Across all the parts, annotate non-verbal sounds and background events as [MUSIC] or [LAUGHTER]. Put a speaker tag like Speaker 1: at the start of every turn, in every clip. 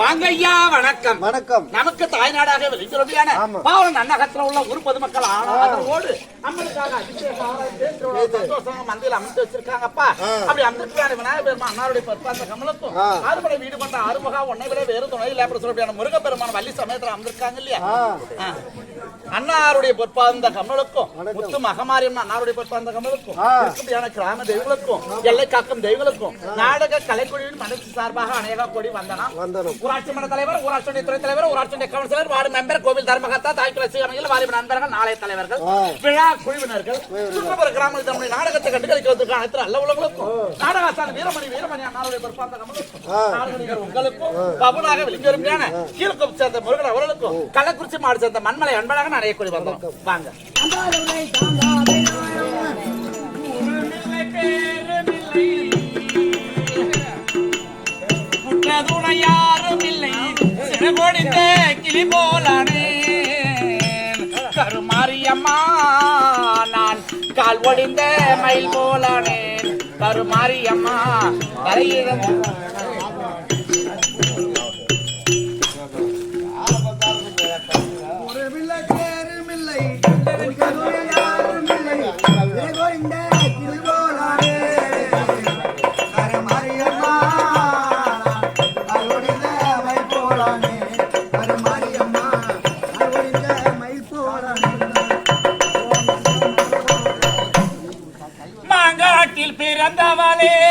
Speaker 1: வாங்க ஐயா வணக்கம்.
Speaker 2: வணக்கம்.
Speaker 1: நமக்கு தாய்நாடாக
Speaker 2: விளைஞ்சுறவையான
Speaker 1: பாவலன் அன்னகத்துல உள்ள ஊர் பொதுமக்கள் ஆனோடு நம்மளுக்காக அபிஷேகம் மந்தியில் அமைத்து வச்சிருக்காங்கப்பா. அப்படி அமைச்சிருக்காரு விநாயகர் பெருமா அன்னாருடைய பற்பாந்த கமலத்தும். ஆறுபடை வீடு பண்ற ஆறுமுகா உன்னை விட வேறு துணை இல்லை அப்படி சொல்லப்படியான முருகப்பெருமான வள்ளி சமயத்துல அமைந்திருக்காங்க இல்லையா? அன்னாருடைய பொற்பாந்த கமலுக்கும். முத்து மகமாரியம் அன்னாருடைய பொற்பாந்த கமலுக்கும் கிராம தெய்வங்களுக்கும் எல்லை காக்கும் தெய்வங்களுக்கும் நாடக கலைக்குழுவின் மனசு சார்பாக அநேக கோடி வந்தனா ஊராட்சி மன்ற தலைவர் ஊராட்சி துறை தலைவர் ஊராட்சி கவுன்சிலர் வார்டு மெம்பர் கோவில் தர்மகர்த்தா தாய்க்குல சீரமைகள் வாலிப நண்பர்கள் நாளைய தலைவர்கள். விழா குழுவினர்கள் சுற்றுப்புற கிராமத்தில் நம்முடைய நாடகத்தை கண்டுகளிக்கிறதுக்கு அனைத்து நல்ல உலகளுக்கும் நாடகாசான வீரமணி வீரமணி அண்ணாருடைய பொறுப்பாந்த கமலுக்கும் உங்களுக்கும் பபுனாக விளிங்கருமையான கீழ்க்கும் சேர்ந்த முருகன் அவர்களுக்கும் கள்ளக்குறிச்சி மாடு சேர்ந்த மண்மலை அன்பழகன் அடைய கூடி வந்தோம் வாங்க.
Speaker 3: யாரும் இல்லை சிறுகொடிந்த கிளி போலானே கருமாரியம்மா நான் கால் ஒடிந்த மயில் போலானேன். கருமாரியம்மா கரையிழந்த மாங்காட்டில்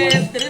Speaker 1: Maestre.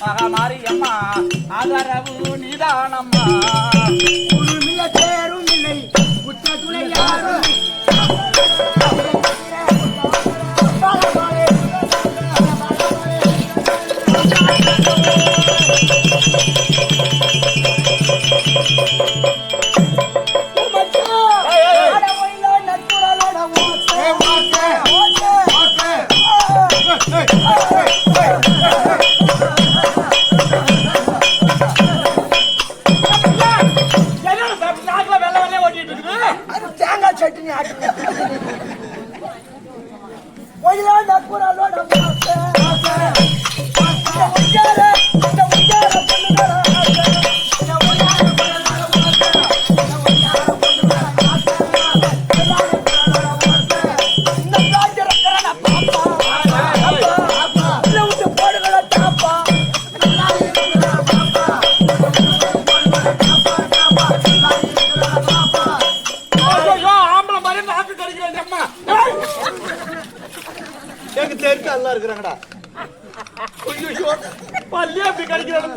Speaker 1: நிதானம்மா மகமாரி நிதானம்மா.
Speaker 2: உருமில்ல இல்லை குற்ற துணை யாரும்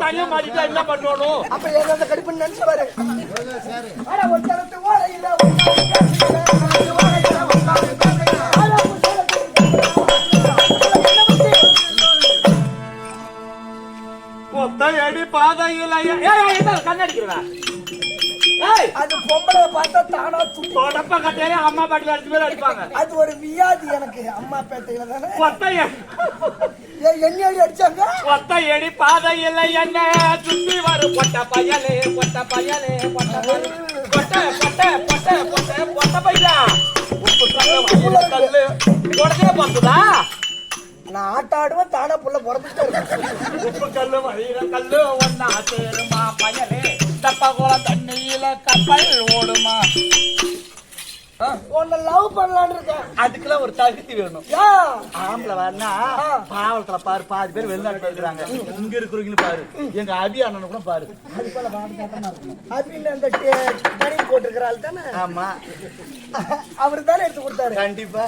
Speaker 1: தனியா மாட்டிட்டா என்ன பண்ணணும்?
Speaker 2: அப்ப ஏதாவது கடிப்பு நினைச்சு பாரு. ஒரு தரத்து ஓடையில அது பொம்பளை பார்த்தா தானா
Speaker 1: தொடப்ப கட்டையில அம்மா பாட்டில அடிச்சு பேர் அடிப்பாங்க.
Speaker 2: அது ஒரு வியாதி எனக்கு அம்மா பேட்டையில தானே? எண்ணி அடி அடிச்சாங்க.
Speaker 1: ஒத்தையடி பாதையில் என்ன? சுத்தி வரும் பொட்ட பயலே பொட்ட பயலே பொட்ட பொட்ட பொட்ட பொட்ட பொட்ட பொட்ட பையா கல்லு. பார்த்துதா
Speaker 2: நான் ஆட்டாடுவேன் தானா புள்ள பிறந்துட்டு
Speaker 1: உப்பு கல்லு வயிறு கல்லு ஒன்னா சேருமா பயலே. தப்ப குளம் தண்ணியில கப்பல் ஓடுமா?
Speaker 2: உன்னை லவ் பண்ணலான்னு இருக்கேன்.
Speaker 4: அதுக்கெல்லாம் ஒரு தகுதி வேணும். ஆம்பளை பாவலத்துல பாரு பாதி பேர் வெளிநாட்டுல இருக்கிறாங்க. இங்க இருக்கிறவங்களும் பாரு. எங்க அபி அண்ணன் கூட பாரு.
Speaker 2: அப்படின்னு அந்த போட்டிருக்கிறாள் தானே?
Speaker 4: ஆமா.
Speaker 2: அவர் தானே எடுத்து கொடுத்தாரு?
Speaker 4: கண்டிப்பா.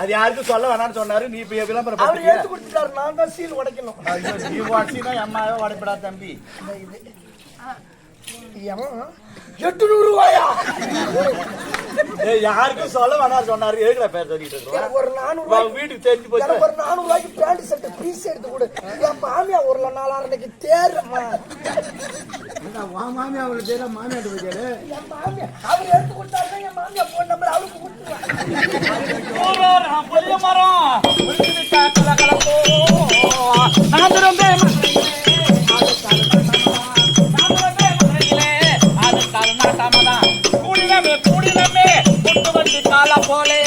Speaker 4: அது யாருக்கும் சொல்ல வேணாம்னு சொன்னாரு. நீ இப்ப விளம்பரம்
Speaker 2: அவர்? எடுத்து கொடுத்துட்டாரு. நான் தான் சீல் உடைக்கணும்.
Speaker 4: நீ அம்மாவே உடைப்படா தம்பி?
Speaker 2: எட்டுநூறு ரூபாயா?
Speaker 4: யாருக்கும் சொல்ல வேணாம்னு சொன்னாரு. எதுக்குடா பேர் சொல்லிட்டு இருக்கோம்
Speaker 2: ஒரு நானூறு
Speaker 4: வீட்டுக்கு தெரிஞ்சு போச்சு
Speaker 2: ஒரு நானூறு ரூபாய்க்கு பேண்ட் ஷர்ட் பீஸ் எடுத்து கொடு. என் மாமியா ஒரு நாலாயிரம் தேர்றம்மா
Speaker 5: மாமியா அவளுக்கு தெரியல மாமியா கேளு
Speaker 2: என் மாமியா அவர் எடுத்து கொடுத்தாருன்னா என் மாமியா போன் நம்பர் அவருக்கு
Speaker 1: மரம். நான் திரும்பே அது கர்நாடகமதான் கூடினமே கூடினமே குட்டு வண்டி கால போலே.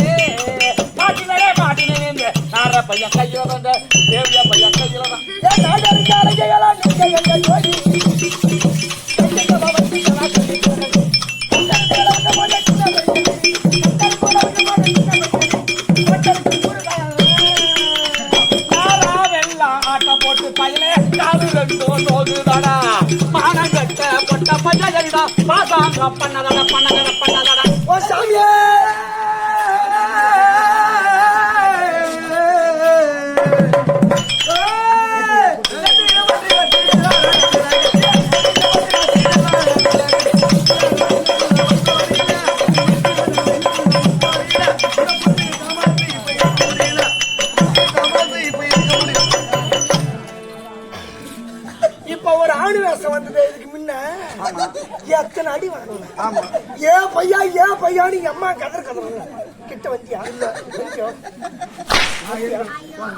Speaker 1: மாட்டினரே மாட்டினே நார பையன் கையில வந்த தேவியா பையன் கையில பஞ்சகரிடா பாசாங்க பண்ணதடா பண்ணதடா பண்ணதடா
Speaker 2: ஓ சாமியே ஒரு ஆணு வேஷம் வந்தது இதுக்கு முன்ன. எத்தனை அடி ஆமா. ஏன் பையா ஏன் பையான்னு எங்க அம்மா கதர் கதறாங்க கிட்ட வந்தியா? இல்ல.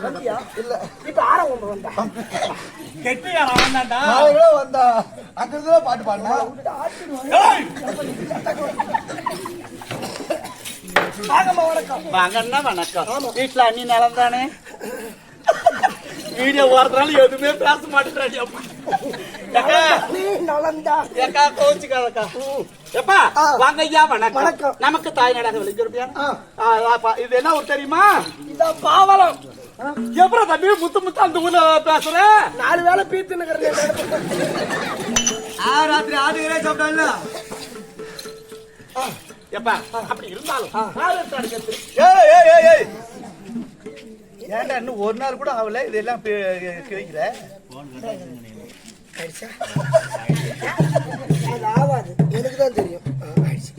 Speaker 2: வந்தியா? இல்ல. இப்ப ஆற ஒன்று வந்தா.
Speaker 1: கெட்டியாரா வந்தாண்டா
Speaker 5: வந்தா. அங்க பாட்டு பாடினா?
Speaker 2: வணக்கம்.
Speaker 4: வாங்கண்ணா வணக்கம். வீட்டுல அண்ணி நலம் தானே [LAUGHS] வீடியோ ஓடுறதுனால எதுவுமே பேச அம்மா ஏக்கா, கோச்சுக்காதக்கா எப்பா. வாங்க ஐயா வணக்கம். நமக்கு தாய் நாடாக விளைஞ்சிருப்பியா. இது என்ன ஊர் தெரியுமா
Speaker 2: இதான் பாவலம்
Speaker 4: எப்பறம் தம்பி முத்து முத்து அந்த ஊர்ல பேசுற
Speaker 2: நாலு வேளை பீத்துன்னு
Speaker 3: ராத்திரி ஆடுகிறே சாப்பிட்டான்ல
Speaker 1: எப்பா அப்படி இருந்தாலும்
Speaker 3: ஏய் ஏய் ஏய் ஏன்டா இன்னும் ஒரு நாள் கூட ஆகல? இதெல்லாம் கிழிக்கிற?
Speaker 2: அது ஆவாது எனக்கு தான் தெரியும்.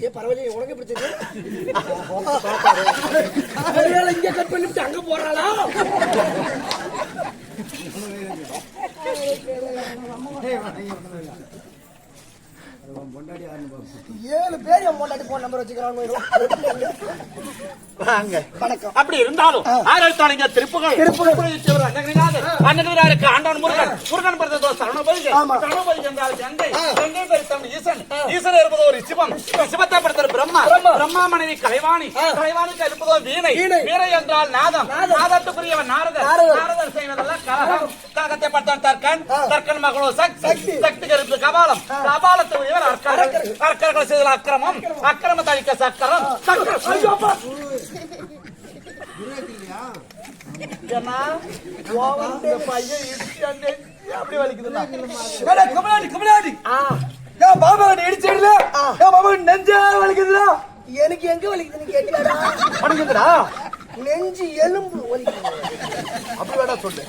Speaker 2: ஏ பரவாயில்லையே உனக்கு எப்படி தெரியும் இங்க கட் பண்ணிட்டு அங்க போறாளா? ஏழு பேர் என் பொண்டாட்டி போன் நம்பர் வச்சுக்கிறான்
Speaker 1: வாங்க.
Speaker 2: வணக்கம்.
Speaker 1: அப்படி இருந்தாலும் ஆயிரத்தி அடிங்க திருப்புகள்.
Speaker 2: திருப்புகள்.
Speaker 1: அன்னகிராருக்கு ஆண்டான் முருகன் முருகன் பிறந்ததோ சரணபதி
Speaker 2: ஆமா.
Speaker 1: சரணபதி என்றால் கங்கை. கங்கை பெருத்தம் ஈசன். ஈசன் இருப்பதோ ஒரு சிவம். சிவத்தை படுத்தது பிரம்மா.
Speaker 2: பிரம்மா.
Speaker 1: மனைவி கலைவாணி. கலைவாணிக்கு இருப்பதோ வீணை.
Speaker 2: வீணை.
Speaker 1: என்றால் நாதம். நாதத்துக்குரியவன் நாரதர்.
Speaker 2: நாரதர்.
Speaker 1: செய்வதெல்லாம் கலகம். கலகத்தை படுத்தான் தர்க்கன். தர்க்கன் மகளோ சக்தி.
Speaker 2: சக்தி.
Speaker 1: இருப்பது கபாலம். கபாலத்துக்குரியவர் அர்க்கர்கள் செய்தல் அக்கிரமம். அக்கிரம தளிக்க சக்கரம். அப்படி வலிக்குதுடா.
Speaker 3: ஏடா கமலாடி கமலாடி மாமா நீ இடிச்சிடல ஏன் மாமா நெஞ்சே வலிக்குதுடா.
Speaker 2: எனக்கு எங்க வலிக்குதுன்னு கேட்டியாடா?
Speaker 3: வலிக்குதுடா.
Speaker 2: நெஞ்சு எலும்பு வலிக்குது.
Speaker 3: அப்படி வேடா சொல்லு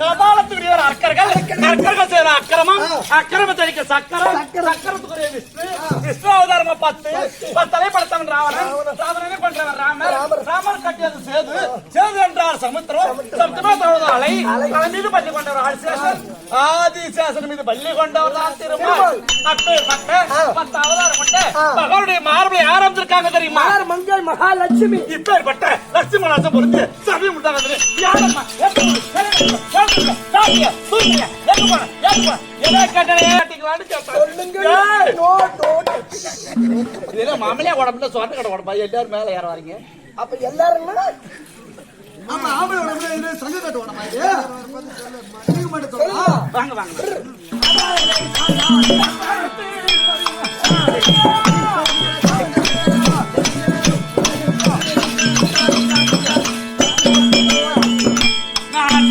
Speaker 1: கபாலத்துக்குரியவர் அர்க்கர்கள் அர்க்கர்கள் செய்யற அக்கிரமம் அக்கிரம சக்கரம் சக்கரத்துக்குரிய விஷ்ணு விஷ்ணு அவதாரமா பத்து பத்தலை படுத்தவன் ராவணன் ராவணனை கொன்றவன் ராமர் ராமர் கட்டியது சேது சேது தழுவது அலை அலை மீது பள்ளி கொண்டவர்? ஆதிசேஷன் ஆதிசேஷன் மீது பள்ளி கொண்டவர் தான் திருமால் பத்து பத்து பத்து அவதாரம் கொண்டு மகளுடைய மார்பை ஆரம்பிச்சிருக்காங்க தெரியுமா?
Speaker 2: மங்கள் மகாலட்சுமி.
Speaker 1: இப்பேற்பட்ட லட்சுமி ராசம் பொருந்து சபை முட்டாங்க யாரம்மா? மாமலையா உடம்புல சொந்த கடை உடம்பா? எல்லாரும் மேல ஏற வரீங்க.
Speaker 2: அப்ப எல்லாருன்னா
Speaker 3: ஆமா ஆம்பளை உடம்புல இது சங்க கட்டு உடம்பா இது. நீங்க மட்டும் சொல்லா
Speaker 1: வாங்க வாங்க. நான்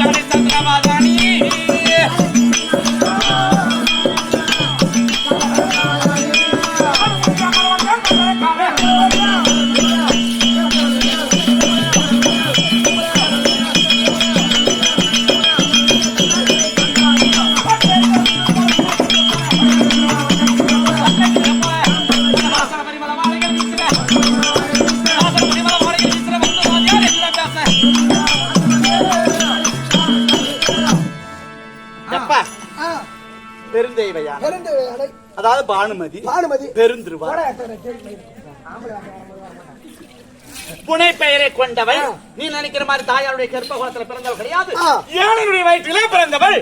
Speaker 1: பானுமதி
Speaker 2: பானுமதி.
Speaker 1: பெருந்திருவா
Speaker 2: போடா, போடா, கேட்டு.
Speaker 1: புனை பெயரை கொண்டவள் நீ நினைக்கிற மாதிரி தாயாருடைய கற்ப குலத்துல பிறந்தவள் கிடையாது. ஏழையுடைய வயிற்றிலே பிறந்தவள்.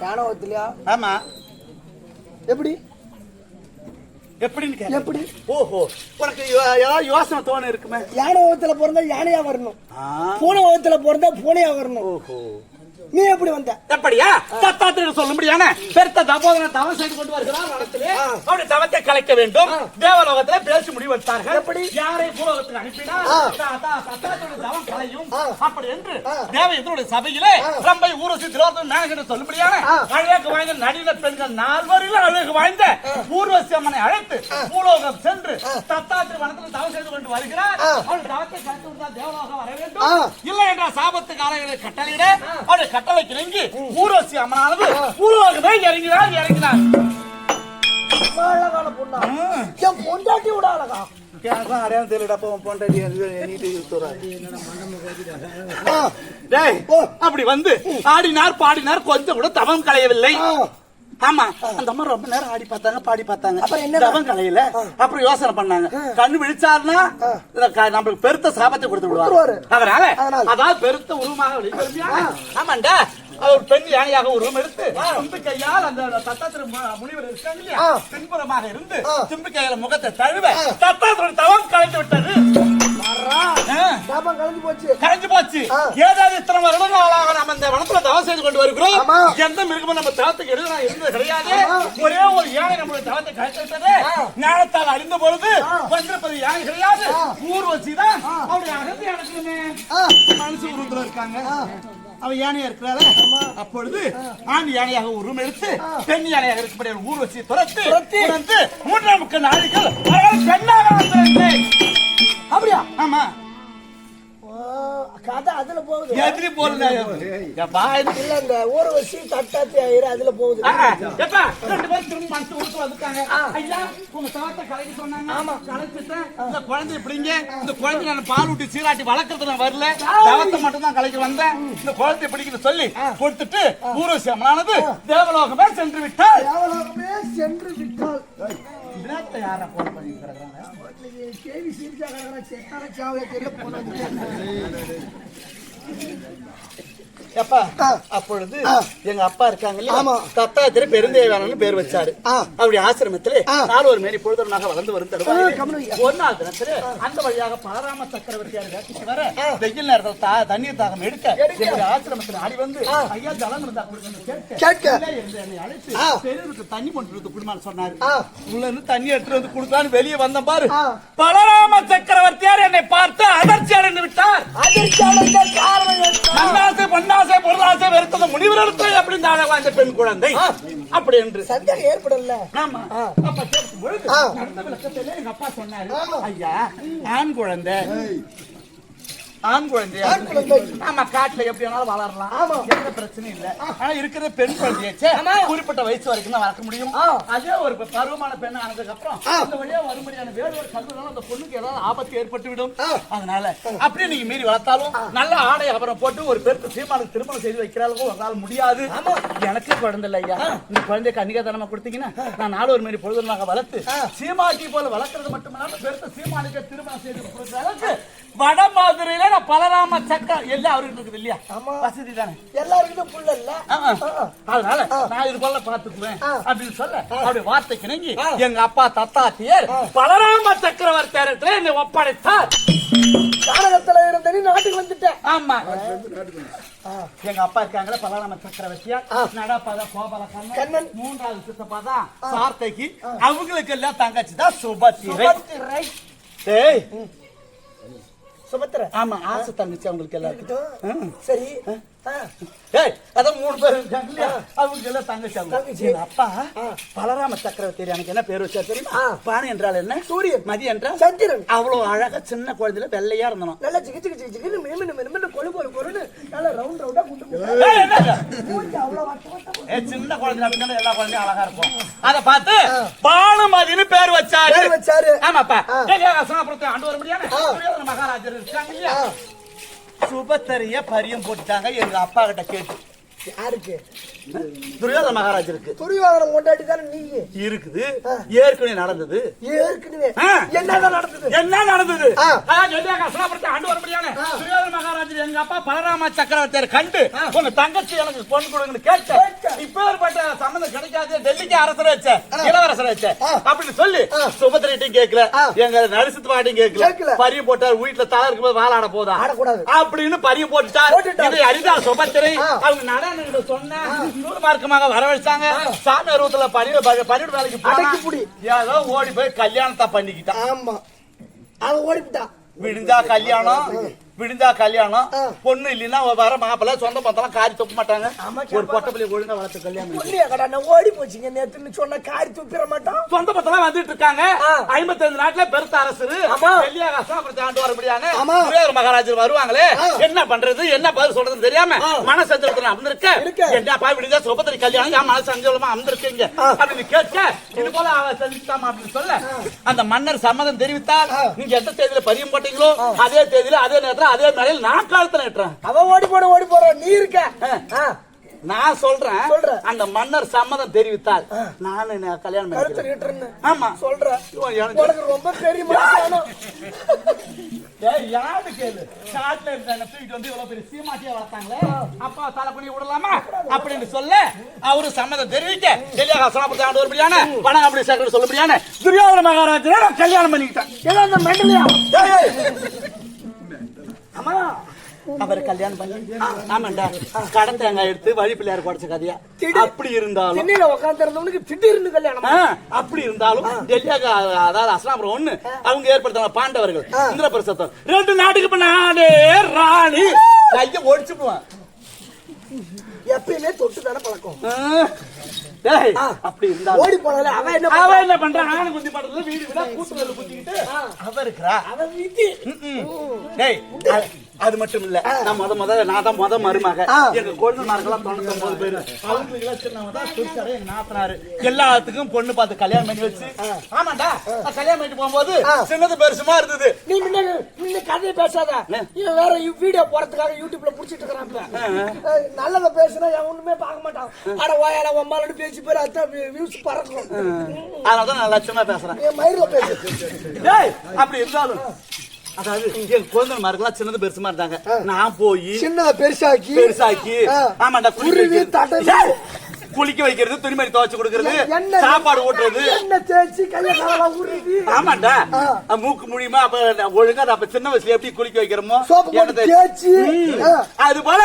Speaker 2: சாணவத்திலயா
Speaker 1: ஆமா.
Speaker 2: எப்படி?
Speaker 1: எப்படின்னு.
Speaker 2: எப்படி?
Speaker 1: ஓஹோ உனக்கு ஏதாவது யோசனை தோணு இருக்குமே.
Speaker 2: யானை வகுத்துல பிறந்தா யானையா வரணும். பூனை வகுத்துல பிறந்தா பூனையா வரணும்.
Speaker 1: ஓஹோ.
Speaker 2: நீ எப்படி வந்த?
Speaker 1: எப்படியா? தத்தாத்திரம் சொல்லும்படியான பெருத்த தபோதன தவம் செய்து கொண்டு வருகிறார் வனத்திலே. அவருடைய தவத்தை கலைக்க வேண்டும். தேவலோகத்திலே பேசி முடிவு எடுத்தார்கள்.
Speaker 2: எப்படி?
Speaker 1: யாரை பூலோகத்துக்கு அனுப்பினால் தவம் கலையும். அப்படி என்று. தேவயத்தினுடைய சபையிலே ரம்பை ஊரசி திரோதன் மேனகன் சொல்லும்படியான. அழகு வாய்ந்த நடின பெண்கள் நால்வரில் அழகு வாய்ந்த ஊர்வசி அம்மனை அழைத்து பூலோகம் சென்று தத்தாத்திரி வனத்தில் தவம் செய்து கொண்டு வருகிறார். அவள் தவத்தை கலைத்து விட்டால் தேவலோகம் வர. வேண்டும். இல்லை என்ற சாபத்து காலைகளை கட்டளையிட அவருடைய கட்டளை கிளங்கி ஊர்வசி அம்மனானது பூலோகமே இறங்கினார் இறங்கினார்.
Speaker 2: அழகான பொண்ணா. என் பொண்டாட்டி விட அழகா.
Speaker 3: எனக்கும் அடையாளம் தெரியலடா போ பொண்டாட்டி நீட்டு
Speaker 2: ஆ,
Speaker 1: டேய் அப்படி வந்து ஆடினார் பாடினார் கொஞ்சம் கூட தவம் கலையவில்லை
Speaker 2: ஆ.
Speaker 1: ஆமா அந்த அம்மா ரொம்ப நேரம் ஆடி பார்த்தாங்க பாடி பார்த்தாங்க
Speaker 2: அப்புறம் என்ன?
Speaker 1: தவம் கலையில அப்புறம் யோசனை பண்ணாங்க கண்ணு விழிச்சாருன்னா நம்மளுக்கு பெருத்த சாபத்தை கொடுத்து. விடுவாரு அதனால. அதாவது பெருத்த உருவமாக? ஆமாண்டா அவர் பெண் யானையாக உருவம் எடுத்து தும்பி கையால் அந்த தத்தாத்திர முனிவர் இருக்காங்க இல்லையா. பின்புறமாக இருந்து. தும்பி கையால முகத்தை தழுவ தத்தாத்திர தவம் கலைத்து விட்டது.
Speaker 2: சாபம் கலந்து போச்சு.
Speaker 1: போச்சு. ஏதாவது இத்தனை வருடங்களாக நம்ம இந்த வனத்துல தவம் செய்து கொண்டு வருகிறோம். எந்த மிருகமும் நம்ம தவத்துக்கு எழுதுனா இருந்தது கிடையாது. ஒரே ஒரு யானை நம்மளுடைய தவத்தை விட்டது ஞானத்தால் பொழுது வந்திருப்பது யானை கிடையாது. ஊர்வசி தான் அவருடைய அகந்தை அடக்கணுமே மனசு இருக்காங்க. அவ யானையா இருக்கிறாள அப்பொழுது ஆண் யானையாக உருவம் எடுத்து பெண் யானையாக இருக்கும்படி ஒரு ஊர் வச்சு துரத்து மூன்றாம் அவர்கள் பெண்ணாக வந்திருந்தேன்.
Speaker 2: அப்படியா?
Speaker 1: ஆமா.
Speaker 2: ஓ, கதை அதுல போகுது.
Speaker 1: எப்பா இது
Speaker 2: இல்ல இந்த ஊர்வசி தட்டாத்தி ஆயிரு அதுல போகுது.
Speaker 1: ரெண்டு பேரும் திரும்ப மனசு கொடுத்து வந்துட்டாங்க. ஐயா, உங்க சவத்தை கலைக்க சொன்னாங்க. கலைச்சிட்டேன். இந்த குழந்தை இப்படிங்க. இந்த குழந்தை நான் பால் சீராட்டி வளர்க்கறது நான் வரல. தவத்தை மட்டும் தான் கலைக்க வந்தேன். இந்த குழந்தை பிடிக்குது சொல்லி கொடுத்துட்டு ஊர்வசி அம்மனானது தேவலோகமே சென்று.
Speaker 2: தேவலோகமே சென்று விட்டால்
Speaker 1: ಬ್ಲಾಕ್ ಯಾರ ಫೋನ್ ಬಂದಿದ್ದು ಮೊದ್ಲಿಗೆ
Speaker 2: ಕೆ ವಿ ಸಿರಿಜಾಗ ಚೆನ್ನ ಚಾವ್ ಫೋನ್ ಬಂದಿದ್ದೆ
Speaker 1: எப்பா. அப்பொழுது. எங்க அப்பா இருக்காங்க இல்லையா? தத்தாத்திரி பெருந்தேவானு பேர் வச்சாரு. அப்படி ஆசிரமத்திலே. நாலு ஒரு மேரி பொழுதுனாக வளர்ந்து வரும்
Speaker 2: ஐயா.
Speaker 1: ஒரு நாள் தினத்திலே அந்த வழியாக பாராம சக்கரவர்த்தியார் வேட்டைக்கு வர. வெயில் நேரத்தில் தண்ணீர் தாகம் எடுக்க ஆசிரமத்தில் ஆடி வந்து. ஐயா ஜலம் இருந்தா கேட்க என்னை அழைத்து
Speaker 2: ஆ.
Speaker 1: பெரியவருக்கு தண்ணி கொண்டு வந்து குடும்பம் சொன்னாரு. உள்ள இருந்து தண்ணி எடுத்து வந்து கொடுத்தான்னு வெளியே வந்தேன் பாரு. பலராம சக்கரவர்த்தியார் என்னை பார்த்து அதிர்ச்சி அடைந்து விட்டார்
Speaker 2: அதிர்ச்சியாளர்கள் காரணம் என்ன?
Speaker 1: மண்ணாசை பொன்னாசை பொருளாசை வெறுத்தது முடிவெடுத்து அப்படின்னு தாழ வாழ்ந்த பெண் குழந்தை. அப்படி என்று.
Speaker 2: சந்தேகம் ஏற்படல.
Speaker 1: ஆமா. அப்ப கேட்கும் பொழுது
Speaker 2: ஆ.
Speaker 1: நடந்த விளக்கத்திலே எங்க அப்பா சொன்னாரு. ஐயா ஆண் குழந்தை. ஆண் குழந்தை
Speaker 2: ஆண் குழந்தை.
Speaker 1: ஆமா காட்டுல எப்படி வேணாலும் வளரலாம்.
Speaker 2: ஆமா.
Speaker 1: எந்த பிரச்சனையும் இல்ல. ஆனா இருக்கிற பெண் குழந்தையாச்சே. குறிப்பிட்ட வயசு வரைக்கும் தான் வளர்க்க முடியும். அதே ஒரு பருவமான பெண் ஆனதுக்கு அப்புறம். அந்த வழியா வரும்படியான வேறு ஒரு கல்வினால அந்த பொண்ணுக்கு ஏதாவது ஆபத்து ஏற்பட்டு விடும். அதனால அப்படியே நீங்க மீறி வளர்த்தாலும் நல்ல ஆடை அப்புறம் போட்டு ஒரு பெருக்கு சீமானுக்கு திருமணம் செய்து வைக்கிறாளுக்கும் உங்களால முடியாது. எனக்கு குழந்தை இல்லை ஐயா. இந்த குழந்தைய கன்னிகாதானமா கொடுத்தீங்கன்னா நான் நாலு ஒரு மாரி பொழுதுனாக வளர்த்து சீமாட்டி போல வளர்க்கறது மட்டுமல்லாம பெருத்த சீமானுக்கு திருமணம் செய்து கொடுக்குற அளவுக்கு வட மாதிரியில நான் பலராம சக்கரம் எல்லாம் அவருக்கு இருக்குது இல்லையா. வசதி தானே?
Speaker 2: எல்லாருக்கும் புள்ள இல்ல.
Speaker 1: அதனால நான் இது போல பாத்துக்குவேன். அப்படின்னு சொல்ல அப்படி வார்த்தைக்கு இணங்கி எங்க அப்பா தத்தாத்தியர் பலராம சக்கரவர்த்தியரத்துல என்னை ஒப்படைத்தார்.
Speaker 2: கானகத்துல இருந்த நீ நாட்டுக்கு வந்துட்டேன்.
Speaker 1: ஆமா. எங்க அப்பா இருக்காங்களே பலராம சக்கரவர்த்தியா? நடப்பத கோபால கண்ணன். மூன்றாவது சித்தப்பா தான் சார்த்தைக்கு. அவங்களுக்கு எல்லாம் தங்கச்சி தான் சுபத்திரை. ஏய்
Speaker 2: சுபத்திரை
Speaker 1: ஆமா. ஆசை தங்கச்சி அவங்களுக்கு எல்லாருக்கும்.
Speaker 2: சரி.
Speaker 1: அதான் மூணு பேர் இருக்காங்க இல்லையா? எல்லாம் தங்கச்சி அப்பா. பலராம சக்கரவர்த்தி எனக்கு என்ன பேர் வச்சா தெரியுமா. பானை என்றால் என்ன?
Speaker 2: சூரியன்.
Speaker 1: மதி என்றால்?
Speaker 2: சந்திரன்.
Speaker 1: அவ்வளவு அழகா சின்ன குழந்தையில வெள்ளையா இருந்தனும்
Speaker 2: நல்லா சிக்கு சிக்கு சிக்கு கொழு கொழு கொழுன்னு நல்லா ரவுண்ட் ரவுண்டா.
Speaker 1: ஏய், சின்ன குழந்தை அப்படின்னா எல்லா குழந்தையும் அழகா இருக்கும். அத பார்த்து பானுமதினு பேர் வச்சாரு.
Speaker 2: வச்சாரு.
Speaker 1: ஆமாப்பா. ஆண்டு வர முடியாது மகாராஜர் இருக்காங்க இல்லையா. சுபத்தரிய பரியம் போட்டாங்க எங்க அப்பா கிட்ட கேட்டு.
Speaker 2: யாருக்கு?
Speaker 1: துரியோதன மகாராஜருக்கு
Speaker 2: துரியோதனம் கொண்டாடி தானே நீ
Speaker 1: இருக்குது. ஏற்கனவே நடந்தது.
Speaker 2: ஏற்கனவே.
Speaker 1: ஆ.
Speaker 2: என்னதான் நடந்தது?
Speaker 1: என்ன நடந்தது? ஆண்டு வர முடியாது துரியோதன மகாராஜர் எங்க அப்பா பலராம சக்கரவர்த்தியர் கண்டு உங்க தங்கச்சி எனக்கு பொண்ணு கொடுங்கன்னு கேட்ட. இப்பேற்பட்ட சம்மந்தம் கிடைக்காது. டெல்லிக்கு அரசர் வச்ச இளவரசர் வச்ச. அப்படின்னு சொல்லி. சுபத்திரிட்டையும் கேட்கல. எங்க நரிசத்து பாட்டியும் கேட்கல. பரியம் போட்டார். வீட்டுல தலை இருக்கும்போது வாழாட போதா. அப்படின்னு பரியம் போட்டுட்டார். இதை அறிந்தா சுபத்திரை. அவங்க நடன சொன்ன நூறு மார்க்கமாக வரவழைச்சாங்க. சாமி அருவத்துல பரிவு பரிவு வேலைக்கு போனா
Speaker 2: புடி.
Speaker 1: ஏதோ ஓடி போய் கல்யாணத்தை பண்ணிக்கிட்டான்.
Speaker 2: ஆமா. அவன் ஓடிவிட்டான்
Speaker 1: விடிஞ்சா கல்யாணம் விடிஞ்சா கல்யாணம். பொண்ணு இல்லைன்னா வர மாப்பிள்ள சொந்த பந்தெல்லாம் காரி துப்ப மாட்டாங்க ஒரு பொட்டப்பிள்ளை ஒழுங்கா வளர்த்து கல்யாணம்
Speaker 2: ஓடி போச்சுங்க நேத்துன்னு சொன்ன காரி துப்பிட மாட்டோம்
Speaker 1: சொந்த பந்தெல்லாம் வந்துட்டு இருக்காங்க
Speaker 2: ஆ.
Speaker 1: ஐம்பத்தஞ்சு நாட்டுல பெருத்த அரசு
Speaker 2: ஆமா.
Speaker 1: வெள்ளியாக அசாமப்படுத்தி ஆண்டு வரபடியான
Speaker 2: ஆமா.
Speaker 1: குபேர மகாராஜர் வருவாங்களே. என்ன பண்றது என்ன பதில் சொல்றதுன்னு தெரியாம
Speaker 2: ஆ.
Speaker 1: மனசு அஞ்சலத்துல அமர்ந்திருக்க. என்னப்பா விடிஞ்சா சுபத்திரி கல்யாணம் என் மனசு அஞ்சலமா அமர்ந்திருக்கீங்க. அப்படின்னு கேட்க இது போல செஞ்சுட்டாமா அப்படின்னு சொல்ல அந்த மன்னர் சம்மதம் தெரிவித்தால். நீங்க எந்த தேதியில பரியம் போட்டீங்களோ அதே தேதியில அதே நேரத்துல அதே மேடையில் நான் காலத்துல நட்டுறேன்
Speaker 2: அவன் ஓடி போட ஓடி போற நீ இருக்க.
Speaker 1: நான் சொல்றேன்.
Speaker 2: சொல்ற.
Speaker 1: அந்த மன்னர் சம்மதம் தெரிவித்தால் நான் என்ன கல்யாணம் பண்ணிக்கிறேன். ஆமா.
Speaker 2: சொல்ற.
Speaker 1: இவன் எனக்கு-
Speaker 2: ரொம்ப பெரிய
Speaker 1: யாரு கேளு? காட்டுல இருக்காங்க தூக்கிட்டு வந்து இவ்வளவு பெரிய சீமாட்டியா வளர்த்தாங்களே? அப்பா தலை பண்ணி விடலாமா? அப்படின்னு சொல்ல. அவரு சம்மதம் தெரிவிக்க. எல்லையாக சனாபத்தி ஆண்டு பணம் அப்படி சேர்க்கணும் சொல்லும்படியான துரியோதன மகாராஜரை நான் கல்யாணம் பண்ணிக்கிட்டேன்.
Speaker 2: ஏதோ அந்த மெண்டலியா
Speaker 1: ஏய், ஏய். ஆமா அவர் கல்யாணம் பண்ணி ஆமாண்டா. கடன் தேங்காய் எடுத்து வழி பிள்ளையார் குடைச்ச கதையா. அப்படி இருந்தாலும்
Speaker 2: உட்கார்ந்து இருந்தவனுக்கு திடீர்னு கல்யாணம்?
Speaker 1: அப்படி இருந்தாலும் டெல்லியாக அதாவது அஸ்லாபுரம் ஒண்ணு அவங்க ஏற்படுத்தின பாண்டவர்கள் இந்திரபிரசத்தம். ரெண்டு நாட்டுக்கு இப்ப நாடே ராணி. கைய ஒடிச்சுடுவான்.
Speaker 2: எப்பயுமே தொட்டு தானே பழக்கம்.
Speaker 1: டேய். அப்படி
Speaker 2: ஓடி போனாலே என்ன
Speaker 1: அவ? என்ன குத்தி படத்துல வீடு வீடா கூட்டுறதுல குத்திக்கிட்டு அவ இருக்கிறா
Speaker 2: அவன் விதி
Speaker 1: டேய் அது- மட்டும் இல்ல. நான் முத முத நான் தான் முத மருமக. எங்க கொழுந்தனாருக்கெல்லாம் தொண்ணூத்தொன்பது பேரு. அவங்களுக்கு தான் துடிச்சாரு எங்க நாத்தனாரு. எல்லாத்துக்கும் பொண்ணு பார்த்து கல்யாணம் பண்ணி வச்சு. ஆமாண்டா கல்யாணம் பண்ணிட்டு போகும்போது. சின்னது பெருசுமா இருந்தது.
Speaker 2: நீ முன்ன முன்ன கதையை பேசாத. வேற வீடியோ போறதுக்காக யூடியூப்ல புடிச்சிட்டு இருக்கிறான் நல்லத பேசுனா ஒண்ணுமே பார்க்க மாட்டான். அட வாயால ஒம்மாலன்னு பேசி பேர் அதான் வியூஸ் பறக்கும்.
Speaker 1: அதனாலதான் நான் லட்சமா பேசுறேன்.
Speaker 2: என் மயிரில் பேசு.
Speaker 1: அப்படி இருந்தாலும் அதாவது எங்க குழந்தைமாருக்கெல்லாம் சின்னது பெருசுமா இருந்தாங்க நான் போய்
Speaker 2: சின்னத பெருசாக்கி.
Speaker 1: பெருசாக்கி. ஆமாண்டா வைக்கிறது.
Speaker 2: தடவி.
Speaker 1: குளிக்க வைக்கிறது துணிமணி துவைச்சு கொடுக்கறது சாப்பாடு ஊட்டுறது.
Speaker 2: என்ன தேய்ச்சி
Speaker 1: ஆமாண்டா. மூக்கு முடியுமா அப்ப ஒழுங்கா அப்ப சின்ன வயசுல எப்படி குளிக்க வைக்கிறோமோ
Speaker 2: தேய்ச்சி.
Speaker 1: அது போல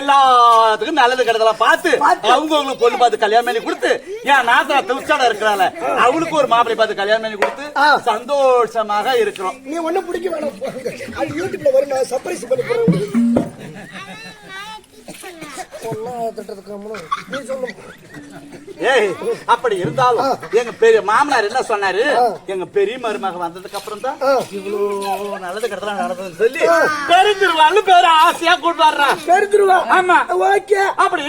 Speaker 1: எல்லாத்துக்கும் நல்லது கெட்டதெல்லாம் பார்த்து
Speaker 2: பார்த்து.
Speaker 1: அவங்க அவங்களுக்கு பொண்ணு பார்த்து கல்யாணம் பண்ணி கொடுத்து ஏன் நாத்தனா துச்சாட இருக்கிறாள் அவளுக்கு ஒரு மாப்பிளை பார்த்து கல்யாணம் பண்ணி கொடுத்து. சந்தோஷமாக இருக்கிறோம்.
Speaker 2: நீ ஒண்ணும் பிடிக்க வேணாம். யூடியூப்ல வரும் சர்ப்ரைஸ் பண்ணி போறேன் உங்களுக்கு. ஒண்ணா திட்டத்துக்கு அம்மனும். நீ சொல்லு
Speaker 1: ஏய் அப்படி இருந்தாலும் எங்க பெரிய மாமனார் என்ன சொன்னாரு? எங்க பெரிய மருமக வந்ததுக்கு அப்புறம் தான். இவ்வளவு நல்லது கெட்டதெல்லாம் நடந்ததுன்னு சொல்லி பெருந்திருவாள் பேரு ஆசையா கொண்டு வர்றான்
Speaker 2: பெருத்துருவா
Speaker 1: ஆமா.
Speaker 2: ஓகே.
Speaker 1: அப்படி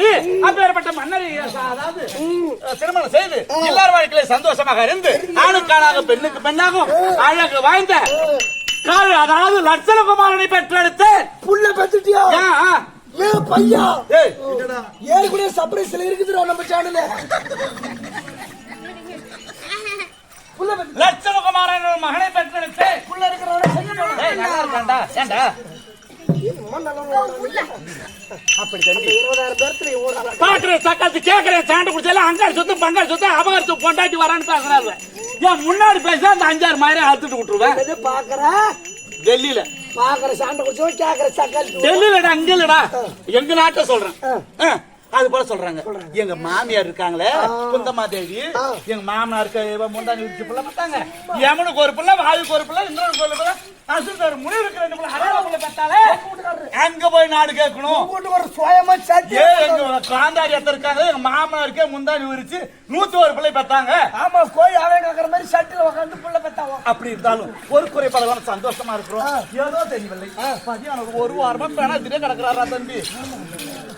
Speaker 1: அப்பேற்பட்ட மன்னர் அதாவது திருமணம் செய்து எல்லார் வாழ்க்கையில சந்தோஷமாக இருந்து ஆணுக்கானாக பெண்ணுக்கு பெண்ணாகும் அழகு வாய்ந்த அதாவது லட்சணகுமாரனை பெற்றெடுத்து
Speaker 2: புள்ள பெத்துட்டியா?
Speaker 1: ஏன்
Speaker 2: பையா! ஏற்கனவே சர்ப்ரைஸ்ல இருக்குதுடா நம்ம சேனல்ல
Speaker 1: லட்சணகுமாரன் ஒரு மகனை பெற்றெடுத்து.
Speaker 2: புள்ள இருக்கிறவன
Speaker 1: அப்படி
Speaker 2: இருபதாயிரம் பேர்த்துல
Speaker 1: சக்காத்து கேக்குறேன் சாண்டு குடிச்சால அங்காள் சுத்து பங்காள் சுத்து அபகாரத்து பொண்டாட்டி வரான்னு பாக்குறாரு ஏன் முன்னாடி பேச அந்த அஞ்சாறு மாதிரி அறுத்துட்டு விட்டுருவேன்.
Speaker 2: பாக்குற?
Speaker 1: டெல்லியில.
Speaker 2: பாக்குற சாண்டை குடிச்சவன் கேக்குற சக்கால்
Speaker 1: டெல்லியிலடா அங்க இல்லடா எங்க நாட்டை சொல்றேன். அது போல சொல்றாங்க. எங்க மாமியார் இருக்காங்களே குந்தமா தேவி எங்க மாமனாருக்கு இவன் முந்தானி வச்சு பிள்ளை பார்த்தாங்க. யமனுக்கு ஒரு பிள்ளை வாயுக்கு ஒரு பிள்ளை இன்னொரு ஒரு பிள்ளை. அசுத்தர் முனிவருக்கு ரெண்டு பிள்ளை அழகா பிள்ளை பார்த்தாலே அங்க போய் நாடு கேட்கணும்.
Speaker 2: ஒரு சுயமா சாத்தி
Speaker 1: எங்க காந்தாரி எத்த இருக்காங்க எங்க மாமனாருக்கே முந்தானி விரிச்சு நூத்தி ஒரு பிள்ளை பார்த்தாங்க.
Speaker 2: ஆமா கோழி அவன் மாதிரி சட்டில உட்காந்து புள்ள பெத்தாவோ
Speaker 1: அப்படி இருந்தாலும் ஒரு குறைபாடுகளும் சந்தோஷமா இருக்கிறோம். ஏதோ தெரியவில்லை. ஒரு வாரமா பேனா திடீர் கிடக்குறாரா தம்பி.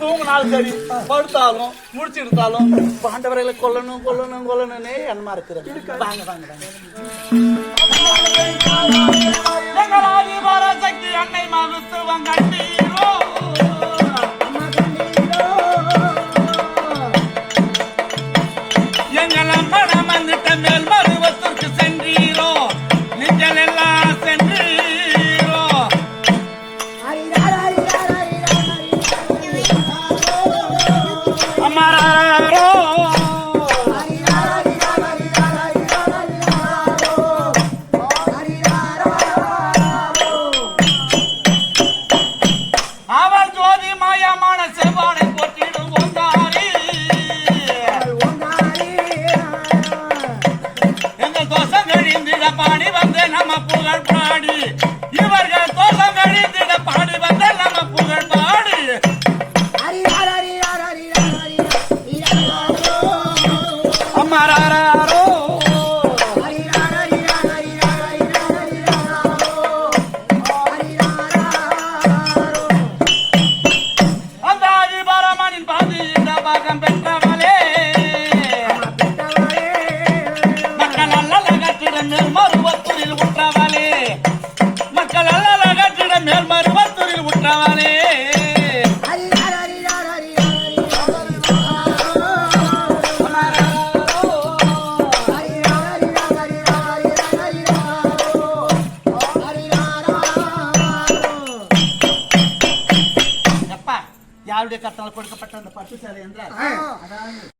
Speaker 1: தூங்கினாலும் சரி. படுத்தாலும் முடிச்சு எடுத்தாலும் பாண்டவரையில கொல்லணும் கொல்லணும் கொல்லணும்னே என்னமா இருக்கிறேன் வாங்க வாங்க வாங்க.